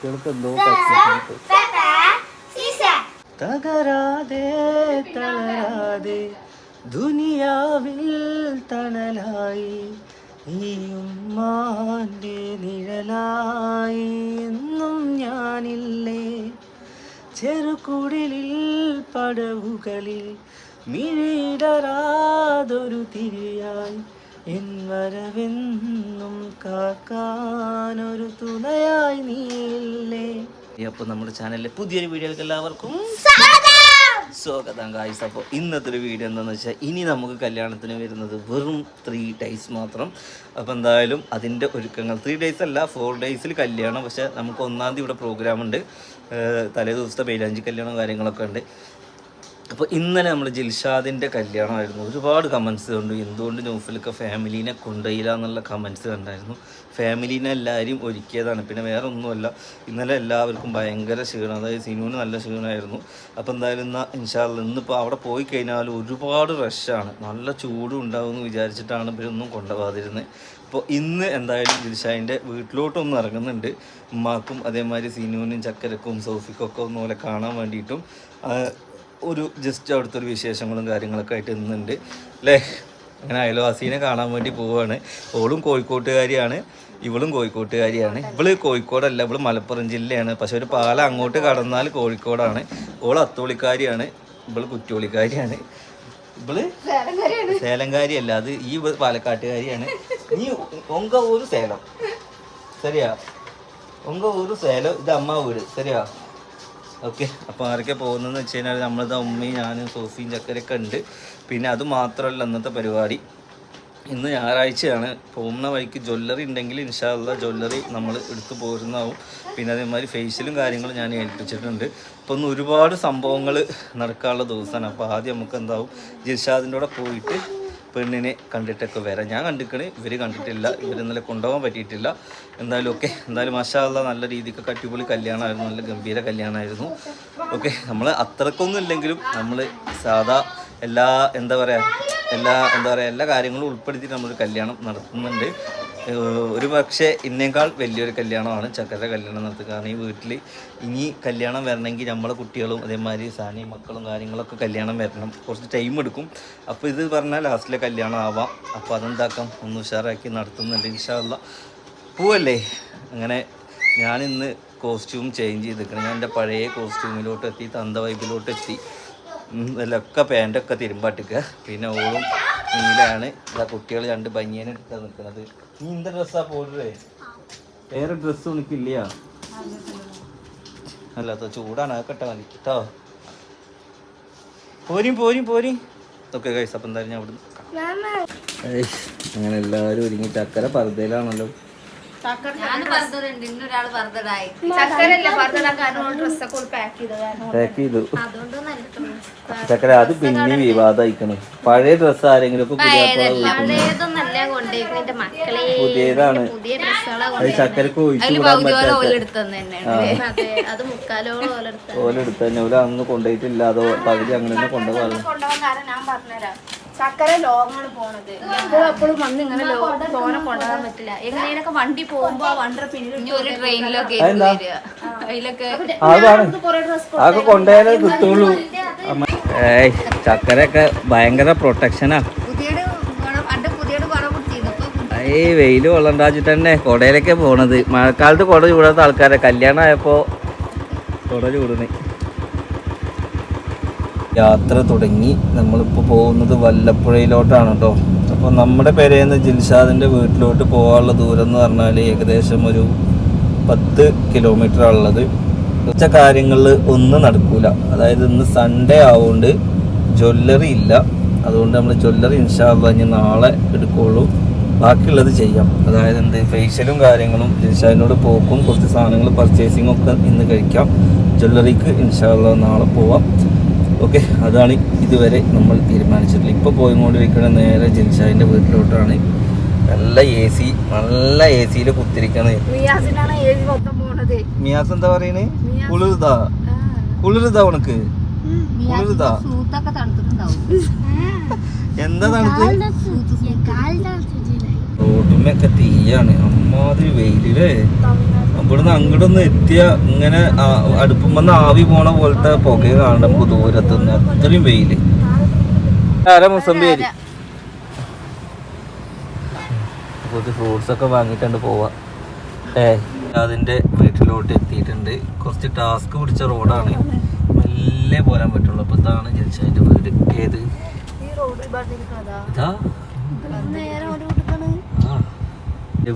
കുട്ടികൾക്ക് എന്തോ തകരാതെ തളരാതെ ദുനിയാവിൽ തണലായി ഈ ഉമ്മാന്റെ നിഴലായി എന്നും ഞാനില്ലേ? ചെറുകുടിലിൽ പടവുകളിൽ മിഴിടരാതൊരു തിരിയായി. എൻ വരവെന്നും കാക്കാനൊരു തുണയായി നീയില്ലേ അപ്പോൾ നമ്മുടെ ചാനലിലെ പുതിയൊരു വീഡിയോക്ക് എല്ലാവർക്കും സ്വാഗതം! ഗായ്സ് അപ്പോൾ ഇന്നത്തെ ഒരു വീഡിയോ എന്താണെന്ന് വെച്ചാൽ ഇനി നമുക്ക് കല്യാണത്തിന് വരുന്നത് വെറും ത്രീ ഡേയ്സ് മാത്രം. അപ്പോൾ എന്തായാലും അതിന്റെ ഒരുക്കങ്ങൾ ത്രീ ഡേയ്സ് അല്ല ഫോർ ഡേയ്സിൽ കല്യാണം. പക്ഷേ നമുക്ക് ഒന്നാം തീയതി ഇവിടെ പ്രോഗ്രാം ഉണ്ട്. തലേ ദിവസത്തെ പേരാഞ്ചി കല്യാണം കാര്യങ്ങളൊക്കെ ഉണ്ട്. അപ്പോൾ ഇന്നലെ നമ്മൾ ജിൽഷാദിന്റെ കല്യാണമായിരുന്നു. ഒരുപാട് കമൻസ് കണ്ടു. എന്തുകൊണ്ട് നൗഫലൊക്കെ ഫാമിലീനെ കൊണ്ടുപോയില്ല എന്നുള്ള കമൻസ് കണ്ടായിരുന്നു. ഫാമിലീനെ എല്ലാവരും ഒരുക്കിയതാണ്. പിന്നെ വേറെ ഒന്നുമല്ല ഇന്നലെ എല്ലാവർക്കും ഭയങ്കര ക്ഷീണം. അതായത് സിനുവിന് നല്ല ക്ഷീണമായിരുന്നു. അപ്പോൾ എന്തായാലും ഇന്ന് ഇൻഷാല്ല ഇന്നിപ്പോൾ അവിടെ പോയി കഴിഞ്ഞാൽ ഒരുപാട് റഷാണ് നല്ല ചൂടും ഉണ്ടാവും എന്ന് വിചാരിച്ചിട്ടാണ് ഇവരൊന്നും കൊണ്ടുപോകാതിരുന്നത് അപ്പോൾ ഇന്ന് എന്തായാലും ദിൽഷാന്റെ വീട്ടിലോട്ടൊന്ന് ഇറങ്ങുന്നുണ്ട്. ഉമ്മാക്കും അതേമാതിരി സിനുവിനും ചക്കരക്കും സോഫിക്കും ഒക്കെ ഒന്ന് കാണാൻ വേണ്ടിയിട്ടും ഒരു ജസ്റ്റ് അവിടുത്തെ ഒരു വിശേഷങ്ങളും കാര്യങ്ങളൊക്കെ ആയിട്ട് ഇന്നുണ്ട്. അല്ലേ അങ്ങനെ അയൽവാസീനെ കാണാൻ വേണ്ടി പോവുകയാണ് ഓളും കോഴിക്കോട്ടുകാരിയാണ്. ഇവളും കോഴിക്കോട്ടുകാരിയാണ്. ഇവൾ കോഴിക്കോടല്ല ഇവൾ മലപ്പുറം ജില്ലയാണ്. പക്ഷെ ഒരു പാലം അങ്ങോട്ട് കടന്നാൽ കോഴിക്കോടാണ്. ഓൾ അത്തോളിക്കാരിയാണ്. ഇവൾ കുറ്റോളിക്കാരിയാണ്. ഇവൾ സേലംകാരിയല്ല അത് ഈ പാലക്കാട്ടുകാരിയാണ്. നീ ഒങ്ക ഊര് സേലം. ശരിയാ? ഒങ്ക ഊര് സേലം ഇത് അമ്മ ഊര് ശരിയാ? ഓക്കെ അപ്പോൾ ആരൊക്കെ പോകുന്നതെന്ന് വെച്ച് കഴിഞ്ഞാൽ നമ്മളിത് അമ്മയും ഞാനും സോഫിയും ചക്കരയൊക്കെ ഉണ്ട്. പിന്നെ അത് മാത്രമല്ല ഇന്നത്തെ പരിപാടി. ഇന്ന് ഞായറാഴ്ചയാണ്. പോകുന്ന വഴിക്ക് ജ്വല്ലറി ഉണ്ടെങ്കിൽ ഇൻഷാല്ല ജ്വല്ലറി നമ്മൾ എടുത്തു പോരുന്നതാവും. പിന്നെ അതേമാതിരി ഫേസിലും കാര്യങ്ങളും ഞാൻ ഏൽപ്പിച്ചിട്ടുണ്ട്. അപ്പോൾ ഒന്ന് ഒരുപാട് സംഭവങ്ങൾ നടക്കാനുള്ള ദിവസമാണ്. അപ്പോൾ ആദ്യം നമുക്ക് എന്താവും? ജിർഷാദിന്റെ കൂടെ പോയിട്ട് പെണ്ണിനെ കണ്ടിട്ടൊക്കെ വരാം. ഞാൻ കണ്ടിക്കണ് ഇവർ കണ്ടിട്ടില്ല ഇവർ ഇന്നലെ കൊണ്ടുപോകാൻ പറ്റിയിട്ടില്ല. എന്തായാലും ഓക്കെ എന്തായാലും മഷാല്ല നല്ല രീതിക്ക് അടിപൊളി കല്യാണമായിരുന്നു നല്ല ഗംഭീര കല്യാണമായിരുന്നു. ഓക്കെ നമ്മൾ അത്രക്കൊന്നും ഇല്ലെങ്കിലും നമ്മൾ സാധാ എല്ലാ എന്താ പറയുക എല്ലാ എന്താ പറയുക എല്ലാ കാര്യങ്ങളും ഉൾപ്പെടുത്തിയിട്ട് നമ്മൾ കല്യാണം നടത്തുന്നുണ്ട്. ഒരു പക്ഷേ ഇന്നേക്കാൾ വലിയൊരു കല്യാണമാണ് ചക്കര കല്യാണം നടത്തുക. കാരണം ഈ വീട്ടിൽ ഇനി കല്യാണം വരണമെങ്കിൽ നമ്മളെ കുട്ടികളും അതേമാതിരി സാനി മക്കളും കാര്യങ്ങളൊക്കെ കല്യാണം വരണം. കുറച്ച് ടൈം എടുക്കും. അപ്പോൾ ഇത് പറഞ്ഞാൽ ലാസ്റ്റിലെ കല്യാണം ആവാം. അപ്പോൾ അതെന്താക്കാം? ഒന്ന് ഉഷാറാക്കി നടത്തുന്നുണ്ട്. ഇൻഷാല്ല പോവല്ലേ? അങ്ങനെ ഞാനിന്ന് കോസ്റ്റ്യൂം ചേഞ്ച് ചെയ്തിരിക്കണം. ഞാൻ എന്റെ പഴയ കോസ്റ്റ്യൂമിലോട്ട് എത്തി തന്ത വൈബിലോട്ട് എത്തി ഇതിലൊക്കെ പാന്റൊക്കെ തിരുമ്പാട്ടിക്കുക പിന്നെ ഓളും നീലാണ്. ഇതാ കുട്ടികൾ രണ്ട് ബനിയൻ എടുത്താൽ നിൽക്കുന്നത് നീ എന്ത് ഡ്രസ്സാ പോലെ വേറെ ഡ്രസ്സ് എനിക്കില്ല അല്ലാത്ത ചൂടാണ്. അതൊക്കെ മതി. കേട്ടോ പോരും പോരും പോരും. ഓക്കെ കഴിച്ചപ്പം എന്തായാലും ഞാൻ ഏയ്, അങ്ങനെ എല്ലാവരും ഒരുങ്ങിയിട്ട് അക്കരെ പർദ്ദയിലാണല്ലോ. ചക്കര അത് പിന്നെ വിവാദമായിക്കണ് പഴയ ഡ്രസ് ആരെങ്കിലും പുതിയതാണ്. അത് ചക്കരക്ക് ഒഴിച്ചു അതിൽ വിടാൻ പകുതിയോളം പറ്റാത്ത ഓലെടുത്ത തന്നെ ഓല അന്ന് കൊണ്ടുപോയിട്ടില്ല അതോ പകുതി അങ്ങനെ തന്നെ ചക്കര ലോങ്ങാണ് പോണത്. എപ്പോഴും എപ്പോഴും വന്ന് ഇങ്ങനെ തോനെ കൊണ്ടുപോകാൻ പറ്റില്ല. എങ്ങനെയൊക്കെ വണ്ടി പോകുമ്പോ ആ വണ്ടിയുടെ പിന്നിൽ ഇനി ഒരു ട്രെയിനിലൊക്കെ അതിലൊക്കെ ചക്കരൊക്കെ അതൊക്കെ കൊണ്ടുപോയാലേ കിട്ടുള്ളൂ. ഏയ് ചക്കരയൊക്കെ ഭയങ്കര പ്രൊട്ടക്ഷനാ ഏയ് വെയിൽ കൊള്ളണ്ടാച്ചിട്ട് തന്നെ കുടയിലൊക്കെ പോണത്. മഴക്കാലത്ത് കുട ചൂടാത്ത ആൾക്കാരെ. കല്യാണം ആയപ്പോ കുട ചൂടുന്നേ. യാത്ര തുടങ്ങി. നമ്മളിപ്പോൾ പോകുന്നത് വല്ലപ്പുഴയിലോട്ടാണ് കേട്ടോ അപ്പോൾ നമ്മുടെ പേരേന്ന് ജിൽഷാദിന്റെ വീട്ടിലോട്ട് പോകാനുള്ള ദൂരം എന്ന് പറഞ്ഞാൽ ഏകദേശം ഒരു പത്ത് കിലോമീറ്റർ ഉള്ളത്. ഉച്ച കാര്യങ്ങളിൽ ഒന്നും നടക്കൂല. അതായത് ഇന്ന് സൺഡേ ആവുകൊണ്ട് ജ്വല്ലറി ഇല്ല. അതുകൊണ്ട് നമ്മൾ ജ്വല്ലറി ഇൻഷാല്ല ഇനി നാളെ എടുക്കുള്ളൂ. ബാക്കിയുള്ളത് ചെയ്യാം. അതായത് എന്ത് ഫേഷ്യലും കാര്യങ്ങളും ജിൽഷാദിനോട് പോക്കും കുറച്ച് സാധനങ്ങൾ പർച്ചേസിങ്ങും ഒക്കെ ഇന്ന് കഴിക്കാം. ജ്വല്ലറിക്ക് ഇൻഷാല്ല നാളെ പോവാം. ഓക്കെ അതാണ് ഇതുവരെ നമ്മൾ തീരുമാനിച്ചിട്ടുള്ളത്. ഇപ്പോൾ പോയിക്കൊണ്ടിരിക്കുന്ന നേരെ ജിൻഷാദിന്റെ വീട്ടിലോട്ടാണ്. നല്ല എ സി നല്ല എ സിയിൽ കുത്തിരിക്കണേ. മിയാസ് എന്താ പറയണേ? കുളിർതാ കുളിർതാ ഉണക്ക് തണുത്തിട്ടുണ്ടാവും. എന്താ തണുത്ത്? റോട്ടുമ്മയൊക്കെ തീയാണ്. അമ്മാതിരി വെയിലേ ഇവിടുന്ന് അങ്ങോട്ടൊന്ന് എത്തിയ ഇങ്ങനെ അടുപ്പം വന്ന് ആവി പോണ പോലത്തെ പുക കാണണം നമുക്ക് ദൂരത്തുനിന്ന് അത്രയും വെയിൽ. ആരാ മുസമ്പേരി കുറച്ച് ഫ്രൂട്ട്സ് ഒക്കെ വാങ്ങിയിട്ടുണ്ട് പോവാ. ഏ അതിന്റെ വീട്ടിലോട്ട് എത്തിയിട്ടുണ്ട്. കുറച്ച് ടാസ്ക് പിടിച്ച റോഡാണ് നല്ല പോരാൻ പറ്റുള്ളൂ. അപ്പൊ ഇതാണ് ജനിച്ചതിന്റെ വീട്. ഏത്? ഇതാ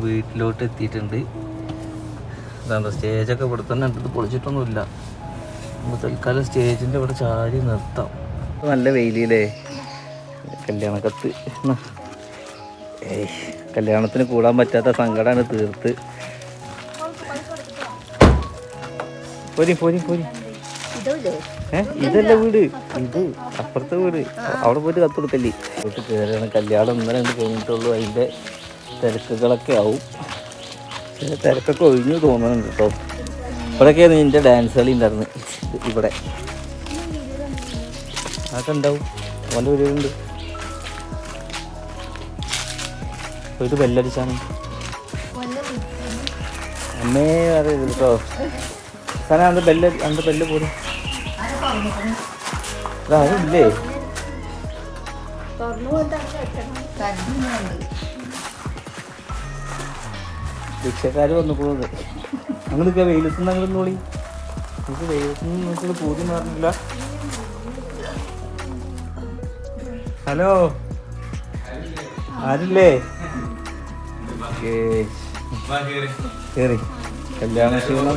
വീട്ടിലോട്ട് എത്തിയിട്ടുണ്ട്. അതാണ് സ്റ്റേജൊക്കെ ഇവിടെ തന്നെ ഇത് പൊളിച്ചിട്ടൊന്നുമില്ല. നമുക്ക് തൽക്കാലം സ്റ്റേജിന്റെ ഇവിടെ ചാരി നിർത്താം. നല്ല വെയിലേ കല്യാണക്കത്ത്. ഏയ് കല്യാണത്തിന് കൂടാൻ പറ്റാത്ത സങ്കടമാണ് തീർത്ത്. പോരി പോരി പോരി. ഇതല്ലേ വീട്. ഇത് അപ്പുറത്തെ വീട്. അവിടെ പോയിട്ട് കത്ത് കൊടുക്കല്ലേ? വീട്ടിൽ കയറിയാണ് കല്യാണം ഇന്നലെ കഴിഞ്ഞിട്ടുള്ളൂ. അതിന്റെ തിരക്കുകളൊക്കെ ആവും. തിരക്കൊക്കെ ഒഴിഞ്ഞു തോന്നുന്നുണ്ട് കേട്ടോ. ഇവിടെയൊക്കെയാണ് നിന്റെ ഡാൻസ് കളി ഉണ്ടായിരുന്നു. ഇവിടെ. അതൊക്കെ ഉണ്ടാവും. അവന്റെ വീടുകളുണ്ട് പോയിട്ട് ബെല്ലടിച്ചാണ്. അമ്മേ അറിയില്ല കേട്ടോ. സാറേ അവന്റെ ബെല്ല് അവന്റെ ബെല്ല് പോലും ഇല്ലേ തുറന്നു കൊണ്ടാണ് വന്നു കഞ്ഞിയുണ്ട് നിൽക്കുക വെയിലത്ത് നിന്ന് ഞങ്ങൾ നോളി നമുക്ക് വെയിലത്ത് നിന്ന് നിങ്ങൾക്ക് പൂതി മാറുന്നില്ല ഹലോ? ആരില്ലേ. കേറി. കല്യാണ ക്ഷീണം.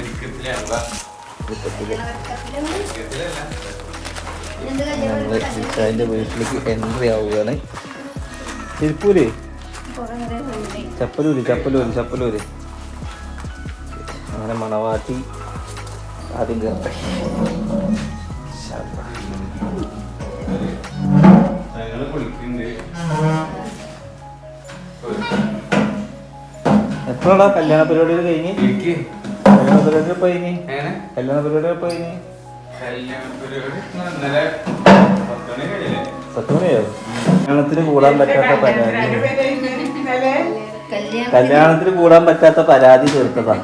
നമ്മൾ വീട്ടിലേക്ക് എൻട്രി ആവുകയാണ്. തിരുപ്പൂര് ചപ്പലൂര് ചപ്പലൂര് ചപ്പലൂര്. അങ്ങനെ മണവാട്ടി ആദ്യം കയറട്ടെ എപ്പോഴാ കല്യാണ പരിപാടികൾ കഴിഞ്ഞ്? കല്യാണ പരിപാടി എപ്പോ കഴിഞ്ഞ്? കല്യാണ പരിപാടി എപ്പോ കഴിഞ്ഞ്? പത്ത് മണിയോ? കല്യാണത്തിന് കൂടാൻ പറ്റാത്ത പരാതി കല്യാണത്തിന് കൂടാൻ പറ്റാത്ത പരാതി തീർത്തതാ.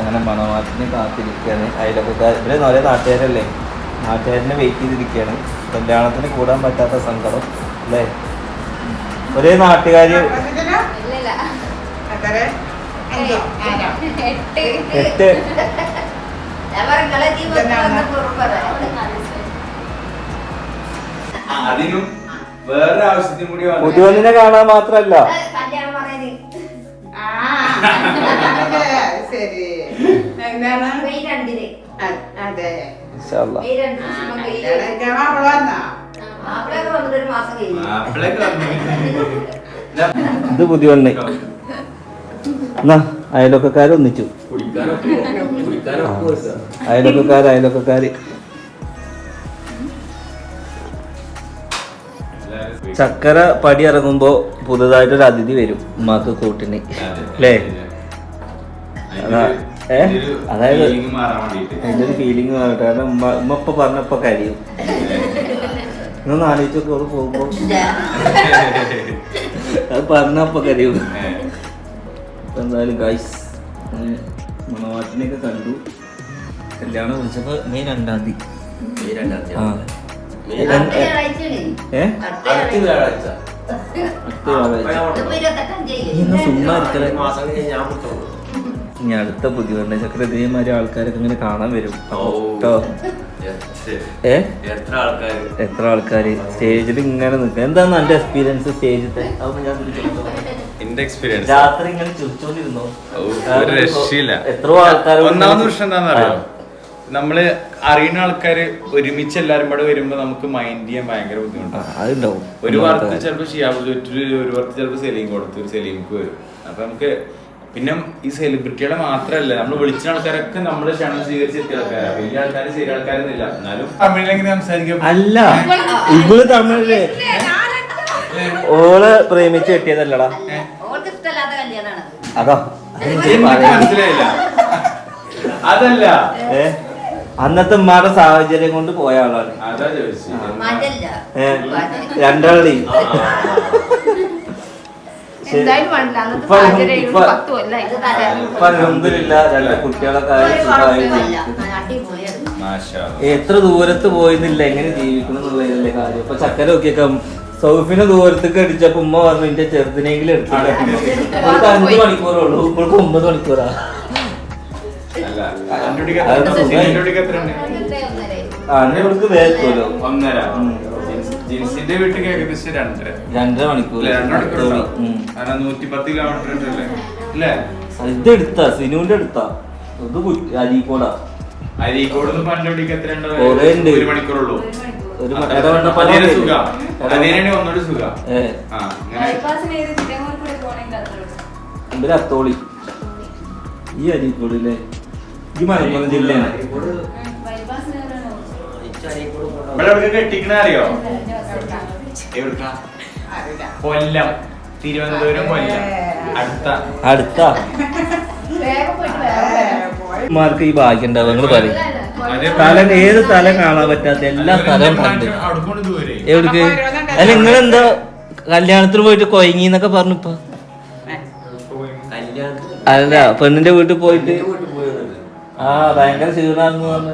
അങ്ങനെ മണവാട്ടിനെ കാത്തിരിക്കുകയാണ്. അയലക്കാർ ഇവരെ ഒരേ നാട്ടുകാരല്ലേ? നാട്ടുകാരനെ വെയിറ്റ് ചെയ്തിരിക്കുകയാണ്. കല്യാണത്തിന് കൂടാൻ പറ്റാത്ത സങ്കടം അല്ലേ? ഒരേ നാട്ടുകാര് ഇല്ലല്ല എട്ട് എട്ട് ഞാൻ പറഞ്ഞ ജീവിതത്തിൽ വന്ന കുറുമ്പറ അതിനും വേറെ ആവശ്യത്തിനും കൂടി വന്നേ. പുതിയൊന്നിനെ കാണാൻ മാത്രല്ല. ശരി. എന്താണ്? അതെ. ഇതാ, പുതിയ ഒന്നിച്ചു കുടിക്കാനൊക്കെ അയലൊക്കക്കാര് എല്ലാരും ചക്കര പടി ഇറങ്ങുമ്പോ പുതുതായിട്ടൊരു അതിഥി വരും ഉമ്മാക്ക് കൂട്ടിന്. അല്ലേ അതായത്. അതിന്റെ ഒരു ഫീലിംഗ് കാരണം ഉമ്മ ഉമ്മ ഇപ്പൊ പറഞ്ഞപ്പോ കരിയും. ഇന്നൊന്ന് ആലോചിച്ചൊക്കെ അത് പോകുമ്പോ. അത് പറഞ്ഞപ്പോ കരിയും. എന്തായാലും ഗൈസ് മണവാട്ടിനെയൊക്കെ കണ്ടു. കല്യാണം വിളിച്ചപ്പോ മെയ് രണ്ടാം തീയതി. ആ. അടുത്ത ഞായറാഴ്ചയാണ് ഏ? അടുത്ത അടുത്ത ഞായറാഴ്ച. വ്യാഴാഴ്ച. അടുത്ത വ്യാഴാഴ്ച ഇതിപ്പോ ഇരുപത്തെട്ടാം നീ സുമ്മാ ഇരിക്കലേ മാസം ഞാൻ വിട്ടോളൂ. ഇനി അടുത്ത പുതിയ ചക്ര ഇതേമാതിരി ആൾക്കാരൊക്കെ ഇങ്ങനെ കാണാൻ വരും. ഓ. കേട്ടോ? എത്ര- ഏ? എത്ര ആൾക്കാര്? എത്ര ആൾക്കാർ സ്റ്റേജിൽ ഇങ്ങനെ നിൽക്കുക എന്താണ് എന്റെ എക്സ്പീരിയൻസ് സ്റ്റേജിൽ? എന്റെ എക്സ്പീരിയൻസ് രാത്രി ഇങ്ങനെ ചിരിച്ചോണ്ടിരുന്നോ. ഒരു രക്ഷയില്ല. എത്രയോ ആൾക്കാർ ഒന്നാമത് പ്രശ്നം എന്താണെന്ന് അറിയോ? നമ്മൾ അറിയുന്ന ആൾക്കാര് ഒരുമിച്ച് എല്ലാരും കൂടെ വരുമ്പോ നമുക്ക് മൈൻഡ് ചെയ്യാൻ ഭയങ്കര ബുദ്ധിമുട്ടാണ് ഒരു വർക്ക് ചിലപ്പോ ഷിയാബ് ചുറ്റൂര് ഒരു വർക്ക് ചിലപ്പോ സെലീം കൊടുത്തു ഒരു സെലീംക്ക് വരും. അപ്പൊ നമുക്ക് പിന്നെ ഈ സെലിബ്രിറ്റികളെ മാത്രല്ല നമ്മൾ വിളിച്ച ആൾക്കാരൊക്കെ നമ്മൾ ക്ഷണം സ്വീകരിച്ചെത്തിയ ആൾക്കാരാണ് വലിയ ആൾക്കാർ ആൾക്കാരൊന്നും ആൾക്കാരൊന്നുമില്ല. എന്നാലും തമിഴിലെങ്ങനെ സംസാരിക്കും. അല്ല ഇവൾ തമിഴിൽ ഓൾ പ്രേമിച്ച് കെട്ടിയതല്ലടാ. അതാ? മനസ്സിലായില്ല. അതല്ല. ഏ? അന്നത്തെ ഉമ്മാടെ സാഹചര്യം കൊണ്ട് പോയ ആളാണ്. അതാ രണ്ടാളി രണ്ട് കുട്ടികളൊക്കെ എത്ര ദൂരത്ത് പോയിരുന്നില്ല എങ്ങനെ ജീവിക്കണം എന്നുള്ളതല്ലേ കാര്യം. ഇപ്പൊ ചക്കര നോക്കിയേക്കാം സൗഫിനെ ദൂരത്തേക്ക് അടിച്ചപ്പോ ഉമ്മ പറഞ്ഞു എന്റെ ചെറുതിനെങ്കിലും എടുത്തില്ല അവൾക്ക് അഞ്ചു മണിക്കൂറേ ഉള്ളൂ. ഇവൾക്ക് ഒമ്പത് മണിക്കൂറാ. അന്നെ ഇവൾക്ക് ഒന്നര. ജിൻസ്- ജിൻസിന്റെ വീട്ടിൽ ഏകദേശം രണ്ടര. രണ്ടര മണിക്കൂർ. നൂറ്റി പത്ത് കിലോമീറ്റർ ഉണ്ടല്ലേ അല്ലേ ഇത് എടുത്താ സിനുവിന്റെ എടുത്താ. ഇത് കുറ്റി- അരീക്കോടാ. അരീക്കോട് നിന്ന് പണ്ടോടിക്ക് എത്ര ഉണ്ട്? ഒരു മണിക്കൂറുള്ളൂ. ഒരു ഇവർ അത്തോളി. ഈ അരീക്കോട്. അല്ലേ ഈ മലപ്പുറം ജില്ലയാണ് ബൈപ്പാസിന് ഇവിടെ എവിടെ കെട്ടിക്കണ അറിയോ? കൊല്ലം. തിരുവനന്തപുരം കൊല്ലം. അടുത്ത. അടുത്ത. മാർക്ക് ഈ ഭാഗ്യം ഉണ്ടാവും നിങ്ങൾ പറയും. സ്ഥലം ഏത് സ്ഥലം കാണാൻ പറ്റാത്ത എല്ലാ സ്ഥലവും കണ്ട്. എവിടേക്ക്? അല്ല നിങ്ങളെന്താ കല്യാണത്തിന് പോയിട്ട് കൊയങ്ങിന്നൊക്കെ പറഞ്ഞു പറഞ്ഞിപ്പ അല്ല പെണ്ണിന്റെ വീട്ടിൽ പോയിട്ട്? ആ ഭയങ്കര ക്ഷീണാന്ന് പറഞ്ഞു.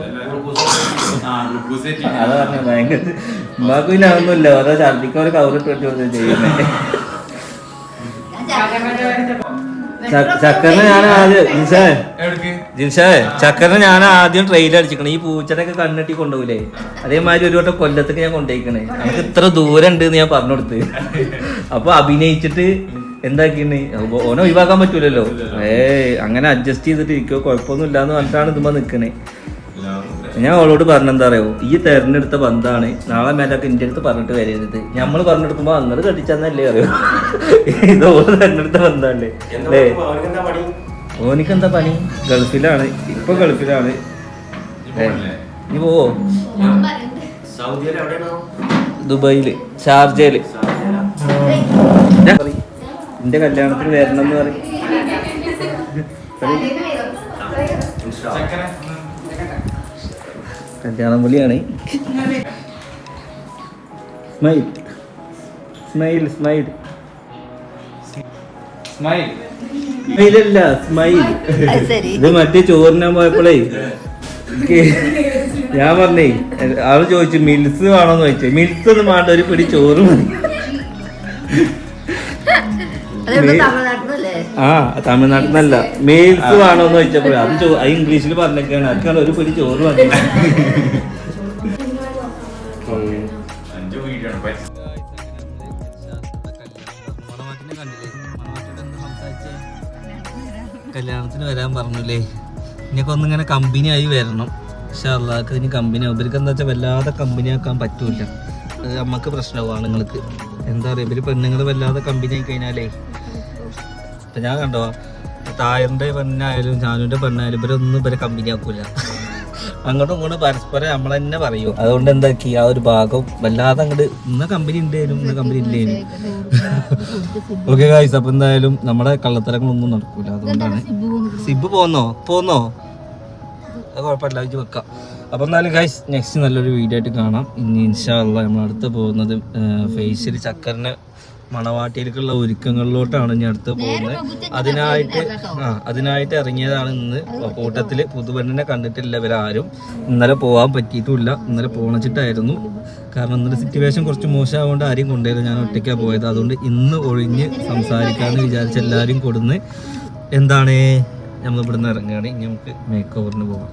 അതാ പറഞ്ഞു ഭയങ്കര ഉമ്മാക്ക് പിന്നെ അതൊന്നുമില്ല ഓരോ ഛർദിക്ക് വെട്ടി കവറിട്ട് ചെയ്യുന്നേ. കൊടുത്ത് ചെയ്യുന്നത് ചക്കറിന് ഞാൻ ആദ്യം ജിൻഷേ ജിൻഷേ ചക്കറിന് ഞാൻ ആദ്യം ട്രെയിൽ അടിച്ചിക്കണേ. ഈ പൂച്ചനൊക്കെ കണ്ണെട്ടി കൊണ്ടുപോകില്ലേ അതേമാതിരി ഒരു വട്ടം കൊല്ലത്തേക്ക് ഞാൻ കൊണ്ടുപോയിക്കണേ നമുക്ക് ഇത്ര ദൂരം ഉണ്ട് എന്ന് ഞാൻ പറഞ്ഞു കൊടുത്ത് അപ്പൊ അഭിനയിച്ചിട്ട് എന്താക്കിണ് ഓനെ ഒഴിവാക്കാൻ പറ്റൂലല്ലോ. ഏ അങ്ങനെ അഡ്ജസ്റ്റ് ചെയ്തിട്ട് ഇരിക്കോ കുഴപ്പമൊന്നും ഇല്ലാന്ന് പറഞ്ഞിട്ടാണ് ഇതുമ്പോ നിക്കണേ. ഞാൻ അവളോട് പറഞ്ഞെന്താ അറിയോ? ഈ തെരഞ്ഞെടുത്ത ബന്ധാണ് നാളെ മേലൊക്കെ ഇന്റെ അടുത്ത് പറഞ്ഞിട്ട് വരരുത്. നമ്മൾ പറഞ്ഞെടുക്കുമ്പോ അങ്ങനെ കെട്ടിച്ചെന്നല്ലേ അറിയോ? ഇത് ഓൾ തെരഞ്ഞെടുത്ത അല്ലേ? ഓനിക്ക് എന്താ പണി? ഗൾഫിലാണ്. ഇപ്പൊ ഗൾഫിലാണ്. ഇനി നീ പോവോ? ദുബായിൽ. ഷാർജയിൽ. എന്റെ കല്യാണത്തിന് വരണം എന്ന് പറയും. ചക്കര കല്യാണം വിളിയാണ് സ്മൈൽ സ്മൈൽ സ്മൈൽ സ്മൈൽ സ്മൈലല്ല സ്മൈൽ ഇത് മറ്റേ ചോറിനാൻ പോയപ്പോഴേ ഞാൻ പറഞ്ഞേ ആൾ ചോദിച്ചു മിൽസ് വേണോന്ന് ചോദിച്ചു. മിൽസ് ഒന്നും വേണ്ട ഒരു പിടി ചോറ് മതി. ആ തമിഴ്നാട്ടിന്നല്ല മെയിൽസ് മെയിൽസ് വേണോന്ന് ചോദിച്ചപ്പോഴേ അത് ചോ അത് ഇംഗ്ലീഷിൽ പറഞ്ഞൊക്കെയാണ് അതൊക്കെയാണ് ഒരു പിടി ചോറ് പൈസ കല്യാണത്തിന് വരാൻ പറഞ്ഞില്ലേ? ഇനിയൊക്കെ ഒന്നിങ്ങനെ കമ്പനി ആയി വരണം. പക്ഷെ അള്ളാർക്ക് ഇനി കമ്പനി ആവും. ഇവർക്ക് എന്താ വെച്ചാൽ വല്ലാതെ കമ്പനി ആക്കാൻ പറ്റൂല. അത് നമുക്ക് പ്രശ്നമാവും ആണുങ്ങൾക്ക്. എന്താ പറയുക ഇവർ പെണ്ണുങ്ങൾ വല്ലാതെ കമ്പനി ആയി കഴിഞ്ഞാലേ ഇപ്പൊ ഞാൻ കണ്ടോ തായറിന്റെ പെണ്ണായാലും ജാനുവിന്റെ പെണ്ണായാലും ഇവരൊന്നും ഇവരെ കമ്പനി ആക്കൂല. അങ്ങോട്ടും ഇങ്ങോട്ടും പരസ്പരം നമ്മൾ തന്നെ പറയൂ. അതുകൊണ്ട് എന്താക്കി ആ ഒരു ഭാഗം വല്ലാതെ അങ്ങോട്ട് ഇന്ന കമ്പനി ഉണ്ടേനും ഇന്ന കമ്പനി ഇല്ലേനും. ഓക്കെ ഗായ്സ് അപ്പൊ എന്തായാലും നമ്മുടെ കള്ളത്തരങ്ങളൊന്നും നടക്കൂല. അതുകൊണ്ടാണ്. സിബ് പോന്നോ? പോന്നോ? അത് കുഴപ്പമില്ല ഇത് വെക്കാം. അപ്പം എന്നാലും ഗൈസ് നെക്സ്റ്റ് നല്ലൊരു വീഡിയോ ആയിട്ട് കാണാം. ഇനി ഇൻഷാല്ല നമ്മൾ അടുത്ത് പോകുന്നത് ഫേസിൽ ചക്കറിന് മണവാട്ടിയിലേക്കുള്ള ഒരുക്കങ്ങളിലോട്ടാണ് ഞാൻ അടുത്ത് പോകുന്നത്. അതിനായിട്ട് ആ അതിനായിട്ട് ഇറങ്ങിയതാണ് ഇന്ന്. കൂട്ടത്തിൽ പുതുപെണ്ണിനെ കണ്ടിട്ടില്ല ഇവരാരും. ഇന്നലെ പോകാൻ പറ്റിയിട്ടുമില്ല ഇന്നലെ പോണച്ചിട്ടായിരുന്നു. കാരണം ഇന്നലെ സിറ്റുവേഷൻ കുറച്ച് മോശമായതുകൊണ്ട് ആരെയും കൊണ്ടുവരില്ല ഞാൻ ഒറ്റയ്ക്കാണ് പോയത്. അതുകൊണ്ട് ഇന്ന് ഒഴിഞ്ഞ് സംസാരിക്കാമെന്ന് വിചാരിച്ച എല്ലാവരും കൊടുന്ന് എന്താണ്? നമ്മൾ ഇവിടുന്ന് ഇറങ്ങുകയാണ്. ഇനി നമുക്ക് മേക്ക് ഓവറിന് പോകാം